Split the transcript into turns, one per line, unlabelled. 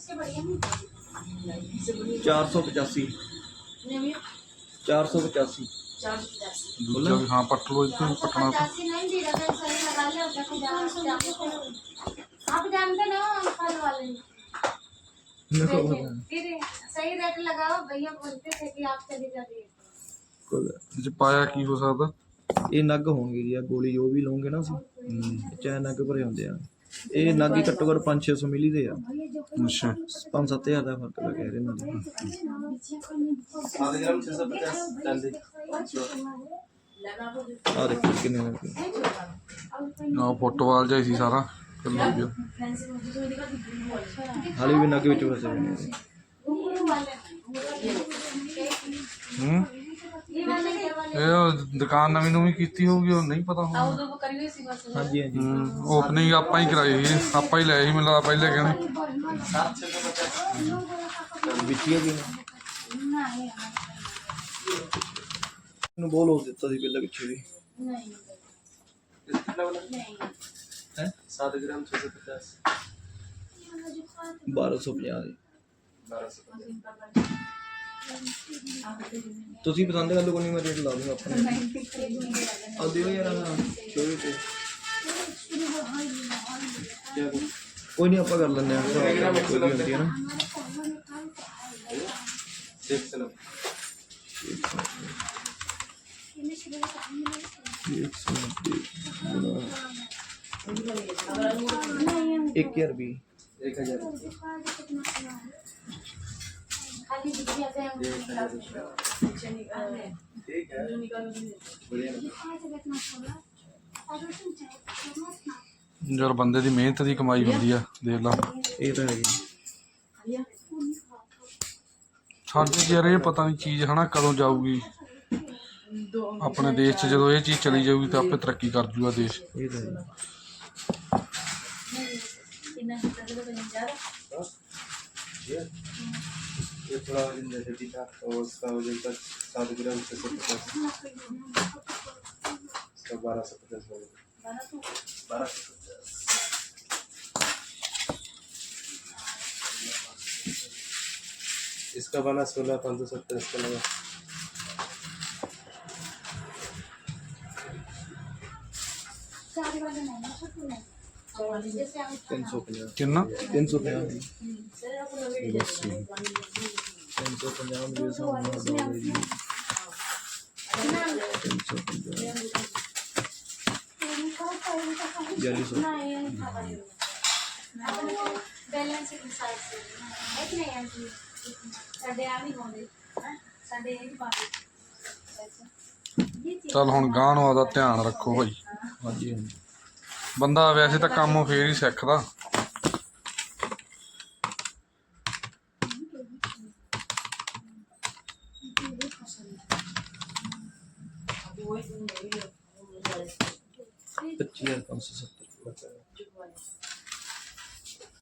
इससे बढ़िया नहीं
485
नहीं
485
चार पचास
ਦੂਜਾ ਵੀ ਹਾਂ ਪੱਟ ਲਓ ਇੱਥੇ ਪੱਟਣਾ ਤਾਂ
पचासी नहीं दे रहा सही लगा ले और देखो जा- जा- आप जानते ना फल वाले फिर सही रेट लगाओ भैया बोलते थे कि आप चली जाती
ਇਹ ਚ ਪਾਇਆ ਕੀ ਹੋ ਸਕਦਾ
ਇਹ ਨਗ ਹੋਣਗੇ ਜੀ ਆ ਗੋਲੀ ਜੋ ਵੀ ਲਓਗੇ ਨਾ ਅਸੀਂ ਚਾਹੇ ਨਗ ਭਰੇ ਹੁੰਦੇ ਆ ਇਹ ਨਗ ਘੱਟੋ ਘੱਟ 5-600 ਮਿਲੀ ਦੇ ਆ।
ਅੱਛਾ।
5-7000 ਦਾ ਫ਼ਰਕ ਲੱਗਿਆ ਇਹਦੇ ਨਾਲ। ਆ ਦੇਖੋ ਕਿੰਨੇ ਲੱਗੇ
ਨਾ ਫੁੱਟਬਾਲ ਹੀ ਸੀ ਸਾਰਾ।
ਹਾਲੇ ਵੀ ਨਗ ਵਿੱਚ ਫਸੇ ਹੋਏ ਨੇ।
ਹੂੰ? ਇਹ ਦੁਕਾਨ ਨਵੀਂ ਨੂੰ ਵੀ ਕੀਤੀ ਹੋਊਗੀ ਉਹ ਨਹੀਂ ਪਤਾ ਹੋਊਗਾ
ਹਾਂਜੀ ਹਾਂਜੀ।
ਓਪਨਿੰਗ ਆਪਾਂ ਹੀ ਕਰਾਈ ਸੀ ਆਪਾਂ ਹੀ ਲਏ ਸੀ ਮੈਨੂੰ ਲੱਗਦਾ ਪਹਿਲੇ ਕਹਿੰਦੇ।
ਵਿੱਚ ਹੀ ਹੈਗੇ ਨੇ। ਨੂੰ ਬੋਲ ਹੋ ਦਿੱਤਾ ਸੀ ਪਹਿਲਾਂ ਪਿੱਛੇ ਵੀ। ਹੈ? 7 ਗ੍ਰਾਮ 650 1250 ਦੀ। ਤੁਸੀਂ ਪਸੰਦ ਕਰ ਲਓ ਕੋਈ ਨਹੀਂ ਮੈਂ ਰੇਟ ਲਾ ਦੂੰਗਾ ਆਪਣੇ ਆ ਦਿਓ ਯਾਰ ਆਹ ਸ਼ੋਰੀ ਤੇ ਕੋਈ ਨਹੀਂ ਆਪਾਂ ਕਰ ਲੈਂਦੇ ਆ ਕੋਈ ਵੀ ਹੁੰਦੀ ਹੈ ਨਾ ਦੇਖ ਲਓ एक हजार भी एक हजार
खाली बिटिया से हम
ठीक है बढ़िया
ਜਦ ਬੰਦੇ ਦੀ ਮਿਹਨਤ ਦੀ ਕਮਾਈ ਹੁੰਦੀ ਆ ਦੇਖ ਲਾ
ये तो है जी
ਸਾਡੇ ਚ ਯਾਰ ਇਹ ਪਤਾ ਨਹੀਂ ਚੀਜ਼ ਹਨਾ ਕਦੋਂ ਜਾਊਗੀ ਆਪਣੇ ਦੇਸ਼ 'ਚ ਜਦੋਂ ਇਹ ਚੀਜ਼ ਚਲੀ ਜਾਊਗੀ ਤਾਂ ਆਪੇ ਤਰੱਕੀ ਕਰ ਜੂਗਾ ਦੇਸ਼
ये तो
ये थोडा वज़न त्यासाठी टाक उसका वज़न तक सात ग्राम से छशे पचास उसका बारह सौ पचास बारह सौ पचास इसका बना सोलह पाँच सौ सत्तर इसका लगा
चार
ਕਿੰਨਾ?
350 ਦੀ ਲੱਸੀ 350 ਦੇ ਹਿਸਾਬ
ਚਲ ਹੁਣ ਗਾਂ ਨੂੰ ਧਿਆਨ ਰੱਖੋ ਭਾਈ
ਹਾਂਜੀ ਹਾਂਜੀ।
ਬੰਦਾ ਵੈਸੇ ਤਾਂ ਕੰਮ ਫੇਰ ਹੀ ਸਿੱਖਦਾ।
ਪੱਚੀ ਹਜ਼ਾਰ ਪੰਜ ਸੌ ਸੱਤਰ।